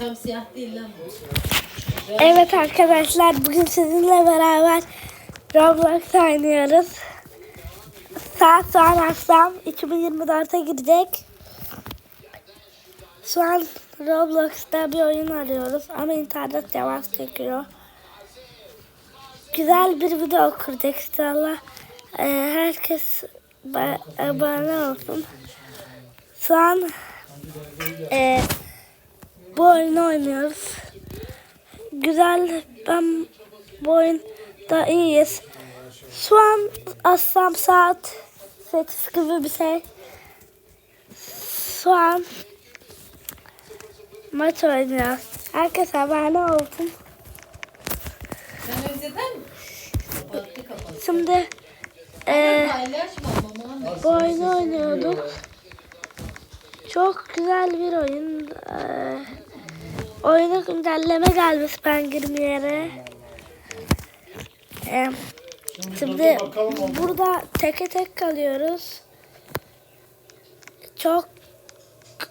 Tam siyah değil lan bu. Evet arkadaşlar bugün sizinle beraber Roblox oynuyoruz. Saat şu an akşam 2024'e girecek. Şu an Roblox'ta bir oyun arıyoruz ama internet yavaş çekiyor. Güzel bir video kuracak inşallah. Ee, herkes abone olsun. Şu an e, bu oyunu oynuyoruz. Güzel. Ben bu oyunda iyiyiz. Şu an aslan saat 8 gibi bir şey. Şu an maç oynuyoruz. Herkes abone olsun. Sen önceden. Şimdi e, bu oyunu oynuyorduk. Çok güzel bir oyun. E, oyuna güncelleme gelmiş ben girmeyere. E, Şimdi burada teke tek kalıyoruz. Çok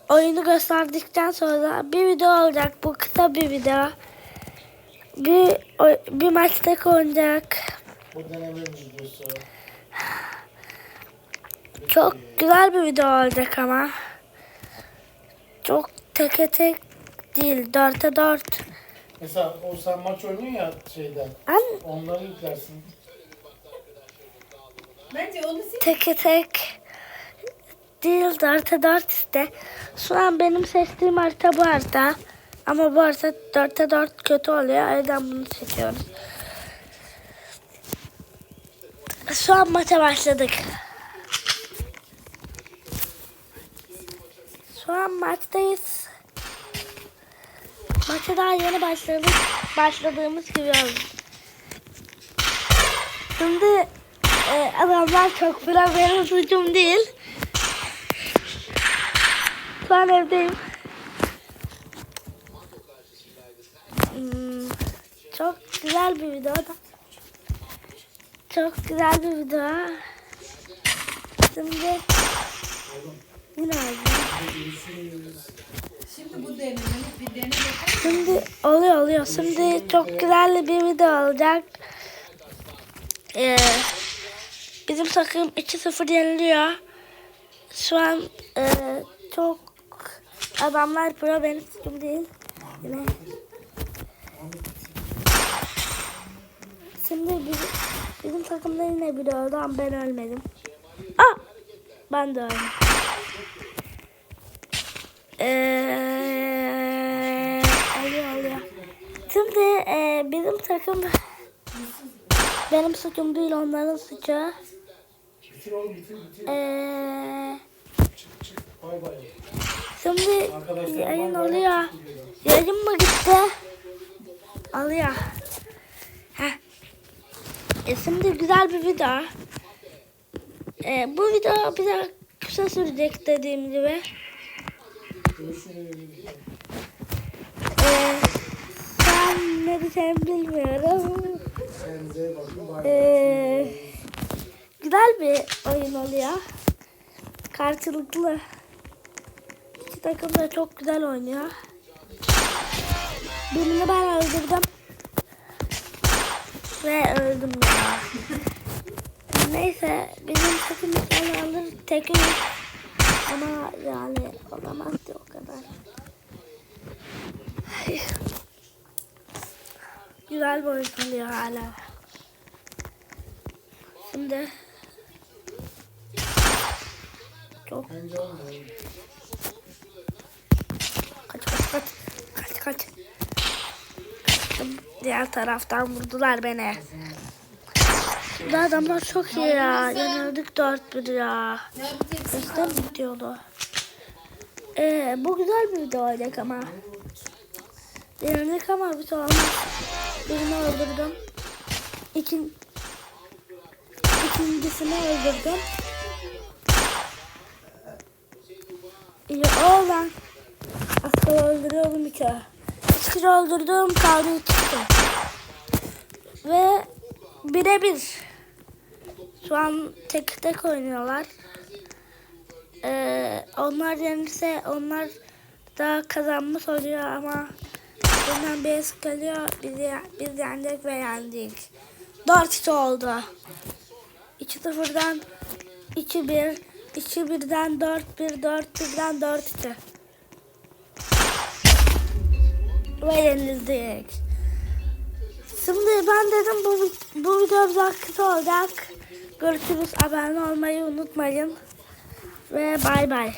oyunu gösterdikten sonra bir video olacak. Bu kısa bir video. Bir bir maç tek oynayacak. Çok güzel bir video olacak ama. Çok teke tek değil. Dörtte dört. Mesela o sen maç oynuyor ya şeyden. An Onları yüklersin. Bence onu sil. teke tek değil. Dörtte dört işte. Şu an benim seçtiğim harita bu harita. Ama bu harita dörtte dört kötü oluyor. O yüzden bunu seçiyoruz. Şu an maça başladık. Şu an maçtayız. Maça daha yeni başladık. Başladığımız gibi oldu. Şimdi e, adamlar çok bile benim suçum değil. Şu an evdeyim. Hmm, çok güzel bir video. Çok güzel bir video. Şimdi yine aldım. Şimdi bu denemeni bir dene. Şimdi oluyor oluyor. Şimdi çok güzel bir video olacak. Ee, bizim takım 2-0 yeniliyor. Şu an e, çok adamlar pro benim takım değil. Yine. Şimdi bizim, bizim takımda yine biri öldü ama ben ölmedim. Aa! Ben de öldüm. Eee oluyor oluyor. Şimdi eee, bizim takım benim suçum değil onların suçu. Bitir oğlum bitir bitir. Eee, Çık çık. Bay bay. şimdi Arkadaşlar yayın bay bay. oluyor. Yayın mı gitti? Alıyor. Heh. E şimdi güzel bir video. E, bu video bize kısa sürecek dediğim gibi. Ee, ben ne diyeceğimi bilmiyorum. Ee, güzel bir oyun oluyor. Karşılıklı. İki takım da çok güzel oynuyor. Birini ben öldürdüm. Ve öldüm ya. Neyse bizim takım alır. Tekin ama yani olamaz ki o kadar. Güzel oluyor hala. Şimdi çok kaç kaç kaç kaç kaç. Diğer taraftan vurdular beni. Bu adamlar çok iyi ya. Yenildik 4-1 ya. Bizden bitiyordu. Ee, bu güzel bir video olacak ama. Yenildik ama bir olmaz. Birini öldürdüm. İkin, ikincisini öldürdüm. İyi oğlan. Aslında öldürüyorum iki. Üç kişi öldürdüm kaldı iki. Ve birebir. Şu an tek tek oynuyorlar. Ee, onlar yenirse onlar da kazanmış oluyor ama bundan bir geliyor. Biz, biz yendik ve yendik. 4-2 oldu. 2-0'dan 2-1, 2-1'den 4-1, 4-1'den 4-2. Ve yenildik. Şimdi ben dedim bu, bu video biraz kısa olacak. Görüşürüz. Abone olmayı unutmayın. Ve bay bay.